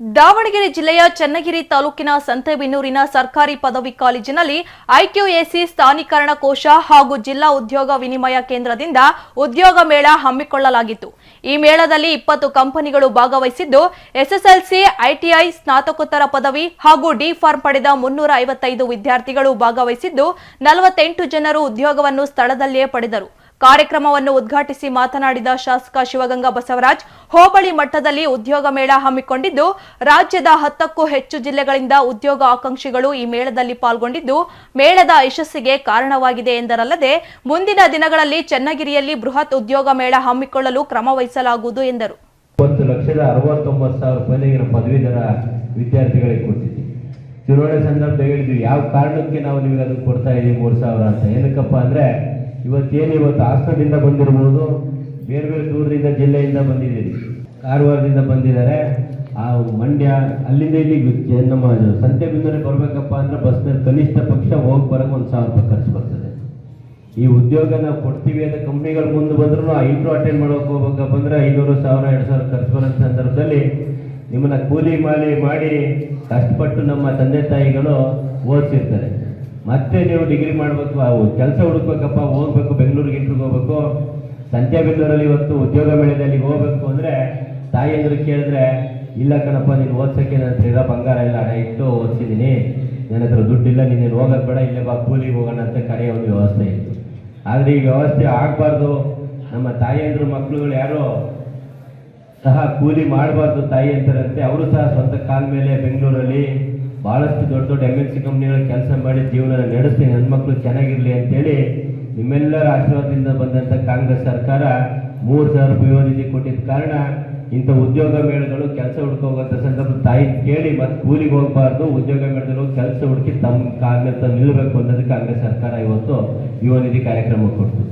ದಾವಣಗೆರೆ ಜಿಲ್ಲೆಯ ಚನ್ನಗಿರಿ ತಾಲೂಕಿನ ಸಂತೆಬೆನ್ನೂರಿನ ಸರ್ಕಾರಿ ಪದವಿ ಕಾಲೇಜಿನಲ್ಲಿ ಐಕ್ಯೂಎಸಿ ಸ್ಥಾನೀಕರಣ ಕೋಶ ಹಾಗೂ ಜಿಲ್ಲಾ ಉದ್ಯೋಗ ವಿನಿಮಯ ಕೇಂದ್ರದಿಂದ ಉದ್ಯೋಗ ಮೇಳ ಹಮ್ಮಿಕೊಳ್ಳಲಾಗಿತ್ತು. ಈ ಮೇಳದಲ್ಲಿ ಇಪ್ಪತ್ತು ಕಂಪನಿಗಳು ಭಾಗವಹಿಸಿದ್ದು, ಎಸ್ಎಸ್ಎಲ್ಸಿ, ಐಟಿಐ, ಸ್ನಾತಕೋತ್ತರ ಪದವಿ ಹಾಗೂ ಡಿ ಫಾರ್ಮ್ ಪಡೆದ ಮುನ್ನೂರ ಐವತ್ತೈದು ವಿದ್ಯಾರ್ಥಿಗಳು ಭಾಗವಹಿಸಿದ್ದು, ನಲವತ್ತೆಂಟು ಜನರು ಉದ್ಯೋಗವನ್ನು ಸ್ಥಳದಲ್ಲಿಯೇ ಪಡೆದರು. ಕಾರ್ಯಕ್ರಮವನ್ನು ಉದ್ಘಾಟಿಸಿ ಮಾತನಾಡಿದ ಶಾಸಕ ಶಿವಗಂಗಾ ಬಸವರಾಜ್, ಹೋಬಳಿ ಮಟ್ಟದಲ್ಲಿ ಉದ್ಯೋಗ ಮೇಳ ಹಮ್ಮಿಕೊಂಡಿದ್ದು, ರಾಜ್ಯದ ಹತ್ತಕ್ಕೂ ಹೆಚ್ಚು ಜಿಲ್ಲೆಗಳಿಂದ ಉದ್ಯೋಗ ಆಕಾಂಕ್ಷಿಗಳು ಈ ಮೇಳದಲ್ಲಿ ಪಾಲ್ಗೊಂಡಿದ್ದು, ಮೇಳದ ಯಶಸ್ಸಿಗೆ ಕಾರಣವಾಗಿದೆ ಎಂದರಲ್ಲದೆ, ಮುಂದಿನ ದಿನಗಳಲ್ಲಿ ಚನ್ನಗಿರಿಯಲ್ಲಿ ಬೃಹತ್ ಉದ್ಯೋಗ ಮೇಳ ಹಮ್ಮಿಕೊಳ್ಳಲು ಕ್ರಮ ವಹಿಸಲಾಗುವುದು ಎಂದರು. ಒಂದು ಲಕ್ಷದ ಅರವತ್ತೊಂಬತ್ತು ಸಾವಿರ ಪದವೀಧರ ವಿದ್ಯಾರ್ಥಿಗಳಿಗೆ ಕೊಡ್ತಿದ್ವಿ. ಚುನಾವಣೆ ಸಂದರ್ಭದಲ್ಲಿ ಹೇಳಿದ್ವಿ, ಯಾವ ಕಾರಣಕ್ಕೆ ನಾವು ನಿಮಗೆ ಅದಕ್ಕೆ ಕೊಡ್ತಾ ಇದೀವಿ ಮೂರು ಸಾವಿರ ಅಂತ. ಏನಕ್ಕಪ್ಪ ಅಂದರೆ ಇವತ್ತೇನು ಇವತ್ತು ಹಾಸನದಿಂದ ಬಂದಿರ್ಬೋದು? ಬೇರೆ ಬೇರೆ ದೂರದಿಂದ ಜಿಲ್ಲೆಯಿಂದ ಬಂದಿದ್ದೀರಿ. ಕಾರವಾರದಿಂದ ಬಂದಿದ್ದಾರೆ. ಆ ಮಂಡ್ಯ, ಅಲ್ಲಿಂದ ಇಲ್ಲಿಗೆ ನಮ್ಮ ಸಂತೆಬಿಂದೂರಿಗೆ ಬರಬೇಕಪ್ಪ ಅಂದರೆ ಬಸ್ನಲ್ಲಿ ಕನಿಷ್ಠ ಪಕ್ಷ ಹೋಗಿ ಬರೋಕ್ಕೆ ಒಂದು ಸಾವಿರ ರೂಪಾಯಿ ಖರ್ಚು ಬರ್ತದೆ. ಈ ಉದ್ಯೋಗ ನಾವು ಕೊಡ್ತೀವಿ ಅಂತ ಕಂಪ್ನಿಗಳು ಮುಂದೆ ಬಂದ್ರು ಇಂಟ್ರೂ ಅಟೆಂಡ್ ಮಾಡೋಕೆ ಹೋಗ್ಬೇಕಪ್ಪ ಅಂದರೆ ಐನೂರು ಸಾವಿರ, ಎರಡು ಸಾವಿರ ಖರ್ಚು ಬರೋ ಸಂದರ್ಭದಲ್ಲಿ ನಿಮ್ಮನ್ನ ಕೂಲಿ ಮಾಡಿ ಮಾಡಿ ಕಷ್ಟಪಟ್ಟು ನಮ್ಮ ತಂದೆ ತಾಯಿಗಳು ಓದಿಸಿರ್ತಾರೆ. ಮತ್ತೆ ನೀವು ಡಿಗ್ರಿ ಮಾಡಬೇಕು ಕೆಲಸ ಹುಡುಕ್ಬೇಕಪ್ಪ, ಹೋಗ್ಬೇಕು, ಬೆಂಗಳೂರಿಗೆ ಇಂಟ್ರಿಗೆ ಹೋಗ್ಬೇಕು. ಸಂತ್ಯಾಬೆನ್ನೂರಲ್ಲಿ ಇವತ್ತು ಉದ್ಯೋಗ ಮೇಳದಲ್ಲಿ ಹೋಗ್ಬೇಕು ಅಂದ್ರೆ ತಾಯಿಯಂದ್ರು ಕೇಳಿದ್ರೆ, ಇಲ್ಲ ಕಣಪ್ಪ, ನೀನು ಓದ್ಸೋಕ್ಕೆ ನನ್ನ ಹತ್ರ ಇರೋ ಬಂಗಾರ ಇಲ್ಲ, ಹಣ ಇಟ್ಟು ಓದಿಸಿದ್ದೀನಿ. ನನ್ನ ಹತ್ರ ದುಡ್ಡಿಲ್ಲ, ನೀನು ಹೋಗೋದು ಬೇಡ, ಇಲ್ಲೇ ಬಾ, ಕೂಲಿಗೆ ಹೋಗೋಣ ಅಂತ ಕರೆಯೋ ಒಂದು ವ್ಯವಸ್ಥೆ ಇತ್ತು. ಆದರೆ ಈ ವ್ಯವಸ್ಥೆ ಆಗಬಾರ್ದು. ನಮ್ಮ ತಾಯಿಯಂದ್ರ ಮಕ್ಕಳುಗಳು ಯಾರು ಸಹ ಕೂಲಿ ಮಾಡಬಾರ್ದು ತಾಯಿ ಅಂತಾರಂತೆ. ಅವರು ಸಹ ಸ್ವಂತ ಕಾಲ ಮೇಲೆ ಬೆಂಗಳೂರಲ್ಲಿ ಬಹಳಷ್ಟು ದೊಡ್ಡ ದೊಡ್ಡ ಎಂ ಎನ್ ಸಿ ಕಂಪ್ನಿಗಳ ಕೆಲಸ ಮಾಡಿ ಜೀವನ ನಡೆಸ್ತೀನಿ ಹೆಣ್ಮಕ್ಳು ಚೆನ್ನಾಗಿರಲಿ ಅಂತೇಳಿ ನಿಮ್ಮೆಲ್ಲರ ಆಶೀರ್ವಾದದಿಂದ ಬಂದಂಥ ಕಾಂಗ್ರೆಸ್ ಸರ್ಕಾರ ಮೂರು ಸಾವಿರ ರೂಪಾಯಿ ಯುವ ನಿಧಿ ಕೊಟ್ಟಿದ್ದ ಕಾರಣ ಇಂಥ ಉದ್ಯೋಗ ಮೇಳಗಳು ಕೆಲಸ ಹುಡ್ಕೋಗಂಥ ಸಂದರ್ಭ ತಾಯಿ ಕೇಳಿ ಮತ್ತು ಕೂಲಿಗೆ ಹೋಗಬಾರ್ದು, ಉದ್ಯೋಗ ಮೇಳದಲ್ಲಿ ಕೆಲಸ ಹುಡುಕಿ ತಮ್ಮ ಕಾಂಗ್ರೆಸ್ ನಿಲ್ಲಬೇಕು ಅನ್ನೋದಕ್ಕೆ ಕಾಂಗ್ರೆಸ್ ಸರ್ಕಾರ ಇವತ್ತು ಯುವ ನಿಧಿ ಕಾರ್ಯಕ್ರಮ ಕೊಡ್ತು.